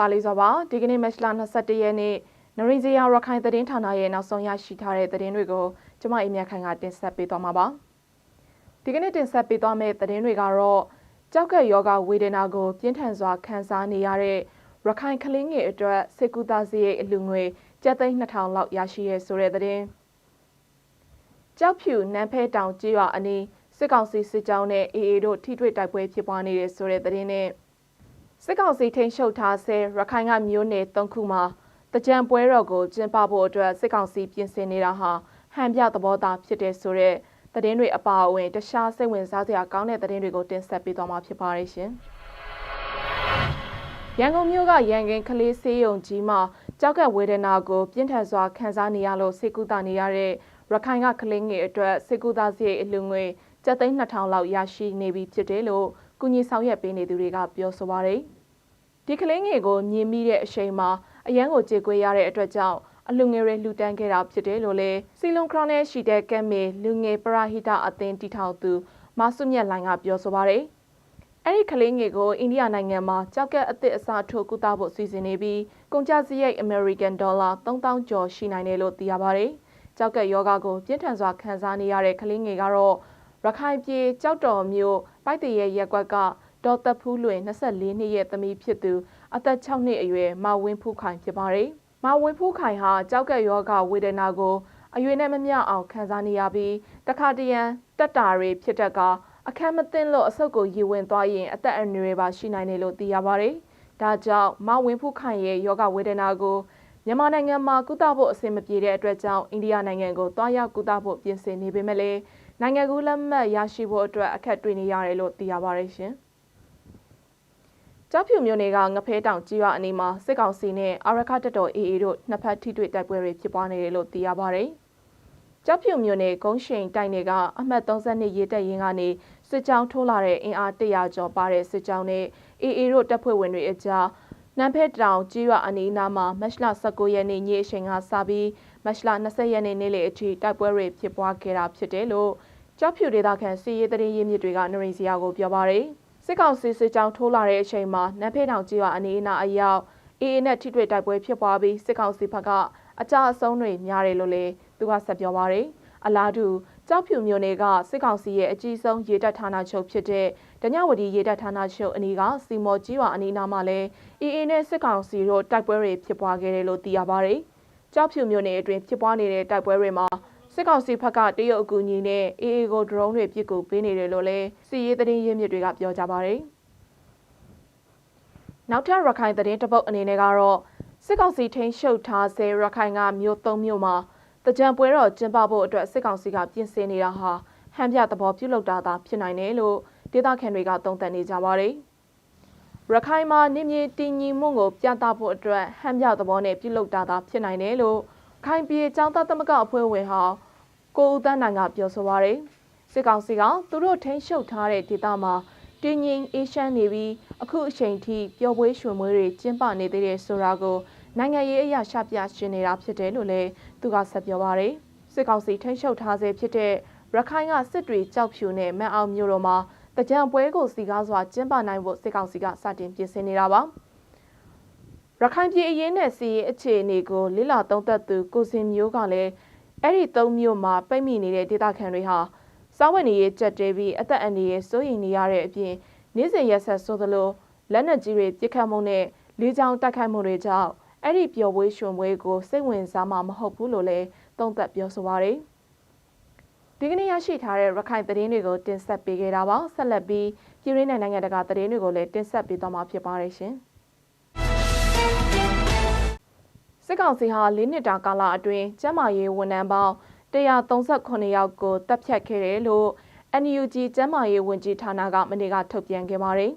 ပါလီစွာပါဒီကနေ့မတ်လ21ရက်နေ့နရီဇီယာရခိုင်သတင်းဌာနရဲ့နောက်ဆုံးရရှိထားတဲ့သတင်းတွေကိုကျမအိမ်မြခိုင်ကတင်ဆက်ပေးသွားမှာပါဒီကနေ့တင်ဆက်ပေးသွားမယ့်သတင်းတွေကတော့ကြောက်ကက်ယောဂဝေဒနာကို ပြင်းထန်စွာခံစားနေရတဲ့ရခိုင်ကလေးငယ်အတွက်စေကူတာစီရဲ့အလူငွေကျပ်သိန်း2000လောက်ရရှိရဲဆိုတဲ့သတင်းကြောက်ဖြူနန်းဖဲတောင်ကြေးရွာအနီးစစ်ကောင်စီစစ်ကြောင်းနဲ့အေအေတို့ထိတွေ့တိုက်ပွဲဖြစ်ပွားနေတဲ့ဆိုတဲ့သတင်းနဲ့ စစ်ကောင်စီထိန်းချုပ်ထားဆဲရခိုင်ကမျိုးနယ်၃ခုမှာတကြံပွဲတော်ကိုကျင်းပဖို့အတွက်စစ်ကောင်စီပြင်ဆင်နေတာဟာဟန်ပြသဘောသားဖြစ်တဲ့ဆိုတဲ့သတင်းတွေအပါအဝင်တခြားစိတ်ဝင်စားစရာကောင်းတဲ့သတင်းတွေကိုတင်ဆက်ပေးသွားမှာဖြစ်ပါတယ်ရှင်။ရန်ကုန်မြို့ကရန်ကင်ကလေးစေးရုံကြီးမှာကြောက်ကဝေဒနာကိုပြင်းထန်စွာခံစားနေရလို့စိတ်ကူးတာနေရတဲ့ရခိုင်ကကလေးငယ်အတွက်စိတ်ကူးသားစရိတ်အလူငွေကျပ်သိန်း2000လောက်ရရှိနေပြီဖြစ်တယ်လို့ ကုညီဆောင်ရွက်ပေးနေသူတွေကပြောဆိုပါတယ်။ဒီကလေးငယ်ကိုမြင်မိတဲ့အချိန်မှာအရန်ကိုကြေကွေးရတဲ့အတွက်ကြောင့်အလူငယ်တွေလှူဒန်းခဲ့တာဖြစ်တယ်လို့လည်းစီလုံခရနဲ့ရှိတဲ့ကက်မေလူငယ်ပရာဟိတအသင်းတီထောင်သူမဆုမြတ်လိုင်ကပြောဆိုပါတယ်။အဲ့ဒီကလေးငယ်ကိုအိန္ဒိယနိုင်ငံမှာကြောက်ကက်အသစ်အစားထိုးကုသဖို့စီစဉ်နေပြီးကုန်ကျစရိတ် American Dollar 3000ကျော်ရှိနိုင်တယ်လို့သိရပါတယ်။ကြောက်ကက်ယောဂကိုပြင်းထန်စွာခံစားနေရတဲ့ကလေးငယ်ကတော့ရခိုင်ပြည်ကြောက်တော်မြို့ ပိုက်တရဲရက်ကွက်ကဒေါ်သက်ဖူးလွင်24နှစ်ရဲ့သမီးဖြစ်သူအသက်6နှစ်အရွယ်မဝင်းဖူးခိုင်ဖြစ်ပါတယ်။မဝင်းဖူးခိုင်ဟာကြောက်ကက်ယောဂဝေဒနာကိုအရွယ်နဲ့မမျှအောင်ခံစားနေရပြီးတခါတရံတက်တာတွေဖြစ်တတ်ကအခက်မသိလို့အဆုတ်ကိုရေဝင်သွားရင်အသက်အန္တရာယ်ပါရှိနိုင်တယ်လို့သိရပါတယ်။ဒါကြောင့်မဝင်းဖူးခိုင်ရဲ့ယောဂဝေဒနာကိုမြန်မာနိုင်ငံမှာကုသဖို့အဆင်မပြေတဲ့အတွက်ကြောင့်အိန္ဒိယနိုင်ငံကိုတွားရောက်ကုသဖို့ပြင်ဆင်နေပေမဲ့လည်း နိုင်ငံကူးလက်မှတ်ရရှိဖို့အတွက်အခက်တွေ့နေရတယ်လို့သိရပါတယ်ရှင်။ကြောက်ဖြူမျိုးနယ်ကငဖဲတောင်ကြီးရွာအနီးမှာစစ်ကောင်စီနဲ့အာရခတပ်တော် AA တို့နှစ်ဖက်ထိတွေ့တိုက်ပွဲတွေဖြစ်ပွားနေတယ်လို့သိရပါတယ်။ကြောက်ဖြူမျိုးနယ်ကုန်းရှိန်တိုက်နယ်ကအမှတ်32ရေတပ်ရင်းကနေစစ်ကြောင်းထိုးလာတဲ့အင်အား100ကျော်ပါတဲ့စစ်ကြောင်းနဲ့ AA တို့တပ်ဖွဲ့ဝင်တွေအကြားနမ်ဖဲတောင်ကြီးရွာအနီးနားမှာမတ်လ19ရက်နေ့ညအချိန်ကစပြီးမတ်လ20ရက်နေ့နေ့လယ်အထိတိုက်ပွဲတွေဖြစ်ပွားခဲ့တာဖြစ်တယ်လို့ ကြောက်ဖြူဒေသခံစီရေးတရင်ရင်းမြစ်တွေကနရိစီယာကိုပြောပါရယ်စစ်ကောင်စီစစ်ကြောင်းထိုးလာတဲ့အချိန်မှာနမ်ဖဲတောင်ကြီးရွာအနီးအနားအရောက်အေးအေးနဲ့ထိတွေ့တိုက်ပွဲဖြစ်ပွားပြီးစစ်ကောင်စီဘက်ကအကြအဆုံးတွေများတယ်လို့လည်းသူကဆက်ပြောပါရယ်အလားတူကြောက်ဖြူမြို့နယ်ကစစ်ကောင်စီရဲ့အကြီးဆုံးရေတပ်ဌာနချုပ်ဖြစ်တဲ့ဒညဝတီရေတပ်ဌာနချုပ်အနီးကစီမော်ကြီးရွာအနီးနားမှာလည်းအေးအေးနဲ့စစ်ကောင်စီတို့တိုက်ပွဲတွေဖြစ်ပွားခဲ့တယ်လို့သိရပါဗျ။ကြောက်ဖြူမြို့နယ်အတွင်းဖြစ်ပွားနေတဲ့တိုက်ပွဲတွေမှာ စစ်ကောင်စီဘက်ကတရုတ်အကူအညီနဲ့အေးအေးကိုဒရုန်းတွေပစ်ကူပေးနေတယ်လို့လည်းစီရေးသတင်းရင်းမြစ်တွေကပြောကြပါဗျ။နောက်ထပ်ရခိုင်သတင်းတပုတ်အနေနဲ့ကတော့စစ်ကောင်စီထိန်းချုပ်ထားဆဲရခိုင်ကမြို့၃မြို့မှာတကြံပွဲတော်ကျင်းပဖို့အတွက်စစ်ကောင်စီကပြင်ဆင်နေတာဟာဟန်ပြသဘောပြုလုပ်တာသာဖြစ်နိုင်တယ်လို့ဒေသခံတွေကသုံးသပ်နေကြပါတယ်။ရခိုင်မှာနေမြေတည်ငြိမ်မှုကိုပြသဖို့အတွက်ဟန်ပြသဘောနဲ့ပြုလုပ်တာသာဖြစ်နိုင်တယ်လို့ ခိုင်ပြည်ចောင်းသားသမဂအဖွဲ့ဝင်ဟာကိုဦးတန်းနိုင်ကပြောဆိုပါရယ်စစ်ကောင်စီကသူတို့ထိန်းချုပ်ထားတဲ့ဒေသမှာတင်းငင်းအေးရှမ်းနေပြီးအခုအချိန်ထိပျော်ပွဲရွှင်ပွဲတွေကျင်းပနေသေးတယ်ဆိုတာကိုနိုင်ငံရေးအရာရှပြရှင်နေတာဖြစ်တယ်လို့လည်းသူကဆက်ပြောပါရယ်စစ်ကောင်စီထိန်းချုပ်ထားဆဲဖြစ်တဲ့ရခိုင်ကစစ်တွေကြောက်ဖြူနဲ့မန်အောင်မြို့တော်မှာတကြံပွဲကိုစီကားစွာကျင်းပနိုင်ဖို့စစ်ကောင်စီကစတင်ပြင်ဆင်နေတာပါ ရခိုင်ပြည်အရေးနဲ့စီရေးအခြေအနေကိုလိလာသုံးသက်သူကိုစင်မျိုးကလည်းအဲ့ဒီသုံးမျိုးမှာပိတ်မိနေတဲ့ဒေသခံတွေဟာစားဝတ်နေရေးကြက်တဲပြီးအသက်အန္တရာယ်စိုးရိမ်နေရတဲ့အပြင်နေ့စဉ်ရက်ဆက်ဆိုသလိုလက်နက်ကြီးတွေပြစ်ခတ်မှုနဲ့လေးချောင်းတိုက်ခိုက်မှုတွေကြောင့်အဲ့ဒီပျော်ပွဲရွှင်ပွဲကိုစိတ်ဝင်စားမှာမဟုတ်ဘူးလို့လည်းသုံးသပ်ပြောဆိုပါရယ်ဒီကနေ့ရရှိထားတဲ့ရခိုင်သတင်းတွေကိုတင်ဆက်ပေးခဲ့တာပါဆက်လက်ပြီးပြည်ရင်းနိုင်ငံတကာသတင်းတွေကိုလည်းတင်ဆက်ပေးသွားမှာဖြစ်ပါတယ်ရှင် စစ်ကောင်စီဟာ၄နှစ်တာကာလအတွင်းကျန်းမာရေးဝန်ထမ်းပေါင်း138ယောက်ကိုတပ်ဖြတ်ခဲ့တယ်လို့ NUG ကျန်းမာရေးဝန်ကြီးဌာနကမနေ့ကထုတ်ပြန်ခဲ့ပါတယ်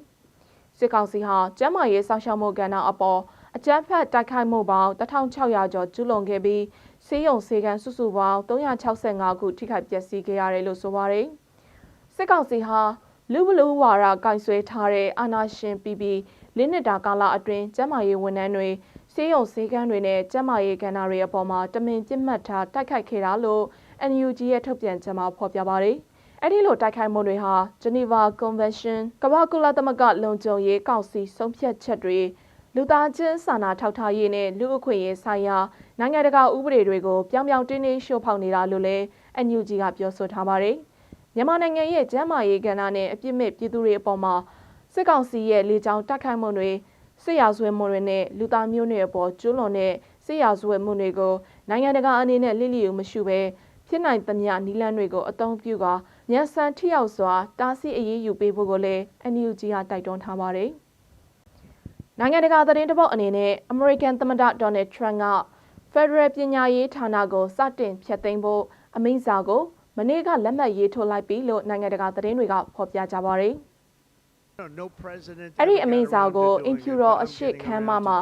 စစ်ကောင်စီဟာကျန်းမာရေးစောင့်ရှောက်မှုကဏ္ဍအပေါ်အကြမ်းဖက်တိုက်ခိုက်မှုပေါင်း1600ကျော်ကျူးလွန်ခဲ့ပြီးဆေးရုံဆေးကန်းစုစုပေါင်း365ခုထိခိုက်ပျက်စီးခဲ့ရတယ်လို့ဆိုပါတယ်။စစ်ကောင်စီဟာလူဘလူဝါရကင်ဆွဲထားတဲ့အာနာရှင်ပြည်ပြည်လင်းနှစ်တာကာလအတွင်းကျန်းမာရေးဝန်ထမ်းတွေ ဆေးရုံဆေးကန်းတွေနဲ့ကျန်းမာရေးကဏ္ဍတွေအပေါ်မှာတမင်ပြစ်မှတ်ထားတိုက်ခိုက်ခဲ့တာလို့ NUG ရဲ့ထုတ်ပြန်ချက်မှာဖော်ပြပါတယ်။အဲ့ဒီလိုတိုက်ခိုက်မှုတွေဟာ Geneva Convention ကမ္ဘာကုလသမဂ္ဂလုံခြုံရေးကောင်စီဆုံးဖြတ်ချက်တွေလူသားချင်းစာနာထောက်ထားရေးနဲ့လူအခွင့်အရေးဆိုင်ရာနိုင်ငံတကာဥပဒေတွေကိုပြောင်ပြောင်တင်းတင်းရှို့ဖောက်နေတာလို့လည်း NUG ကပြောဆိုထားပါတယ်။မြန်မာနိုင်ငံရဲ့ကျန်းမာရေးကဏ္ဍနဲ့အပြစ်မဲ့ပြည်သူတွေအပေါ်မှာစစ်ကောင်စီရဲ့လေကြောင်းတိုက်ခိုက်မှုတွေ စစ်ရာဇဝတ်မှုတွေနဲ့လူသားမျိုးနွယ်အပေါ်ကျူးလွန်တဲ့စစ်ရာဇဝတ်မှုတွေကိုနိုင်ငံတကာအနေနဲ့လိလိယူမရှိဘဲဖြစ်နိုင်သမျှနီလန်းတွေကိုအသုံးပြုကာမြန်ဆန်ထိရောက်စွာတားဆီးအရေးယူပေးဖို့ကိုလည်း NUG ကတိုက်တွန်းထားပါတယ်။နိုင်ငံတကာသတင်းတပုတ်အနေနဲ့ American သမ္မတ Donald Trump က Federal ပညာရေးဌာနကိုစတင်ဖျက်သိမ်းဖို့အမိန့်စာကိုမနေ့ကလက်မှတ်ရေးထိုးလိုက်ပြီလို့နိုင်ငံတကာသတင်းတွေကဖော်ပြကြပါတယ်။ အဲ့ဒီအမိန့်စာကိုအင်ဖြူတော်အရှိခမ်းမမှာ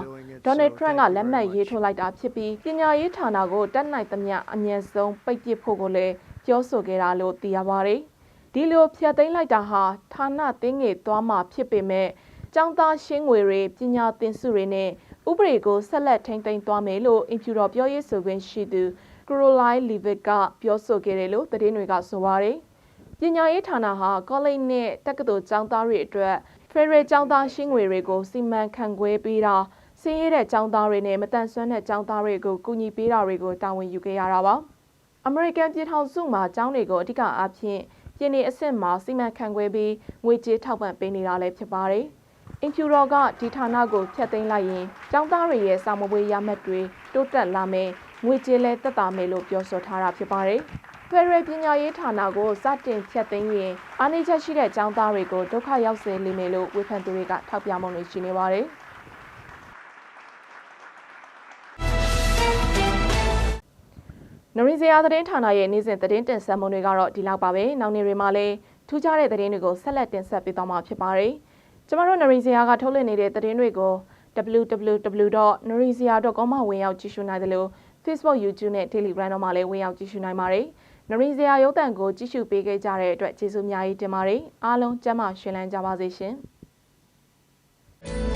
ဒေါ်နယ်ထရန့်ကလက်မှတ်ရေးထိုးလိုက်တာဖြစ်ပြီးပညာရေးဌာနကိုတက်နိုင်သမျှအမြင့်ဆုံးပိတ်ပစ်ဖို့ကိုလည်းပြောဆိုခဲ့တာလို့သိရပါတယ်။ဒီလိုဖျက်သိမ်းလိုက်တာဟာဌာနတင်းငယ်သွားမှာဖြစ်ပေမဲ့ကျောင်းသားရှင်းငွေတွေပညာသင်စုတွေနဲ့ဥပဒေကိုဆက်လက်ထိန်းသိမ်းသွားမယ်လို့အင်ဖြူတော်ပြောရေးဆိုခွင့်ရှိသူကရိုလိုင်းလီဗစ်ကပြောဆိုခဲ့တယ်လို့သတင်းတွေကဆိုပါတယ်။ ပညာရေးဌာနဟာကောလိပ်နဲ့တက္ကသိုလ်ကျောင်းသားတွေအတွက်ဖရယ်ကျောင်းသားရှင်းငွေတွေကိုစီမံခန့်ခွဲပေးတာစင်းရဲတဲ့ကျောင်းသားတွေနဲ့မတန်ဆွမ်းတဲ့ကျောင်းသားတွေကိုကူညီပေးတာတွေကိုတာဝန်ယူခဲ့ရတာပါအမေရိကန်ပြည်ထောင်စုမှာကျောင်းတွေကိုအဓိကအားဖြင့်ပြည်내အဆင့်မှာစီမံခန့်ခွဲပြီးငွေကြေးထောက်ပံ့ပေးနေတာလည်းဖြစ်ပါတယ်အင်ဖြူတော်ကဒီဌာနကိုဖျက်သိမ်းလိုက်ရင်ကျောင်းသားတွေရဲ့စာမပွေးရမှတ်တွေတိုးတက်လာမယ်ငွေကြေးလည်းတက်တာမယ်လို့ပြောဆိုထားတာဖြစ်ပါတယ် ဖယ်ရယ်ပညာရေးဌာနကိုစတင်ဖျက်သိမ်းရင်အားနည်းချက်ရှိတဲ့ကျောင်းသားတွေကိုဒုက္ခရောက်စေလိမ့်မယ်လို့ဝေဖန်သူတွေကထောက်ပြမှုတွေရှိနေပါတယ်။နရီဇယာသတင်းဌာနရဲ့နေ့စဉ်သတင်းတင်ဆက်မှုတွေကတော့ဒီလောက်ပါပဲ။နောက်နေ့တွေမှာလည်းထူးခြားတဲ့သတင်းတွေကိုဆက်လက်တင်ဆက်ပေးသွားမှာဖြစ်ပါတယ်။ကျမတို့နရီဇယာကထုတ်လွှင့်နေတဲ့သတင်းတွေကို www.narizia.com မှာဝင်ရောက်ကြည့်ရှုနိုင်တယ်လို့ Facebook, YouTube နဲ့ Telegram တို့မှာလည်းဝင်ရောက်ကြည့်ရှုနိုင်ပါတယ်။ နရင်းစရာရုပ်တံကိုကြည့်ရှုပေးခဲ့ကြတဲ့အတွက်ကျေးဇူးအများကြီးတင်ပါတယ်အားလုံးကျမ်းမာရှင်လန်းကြပါစေရှင် thank you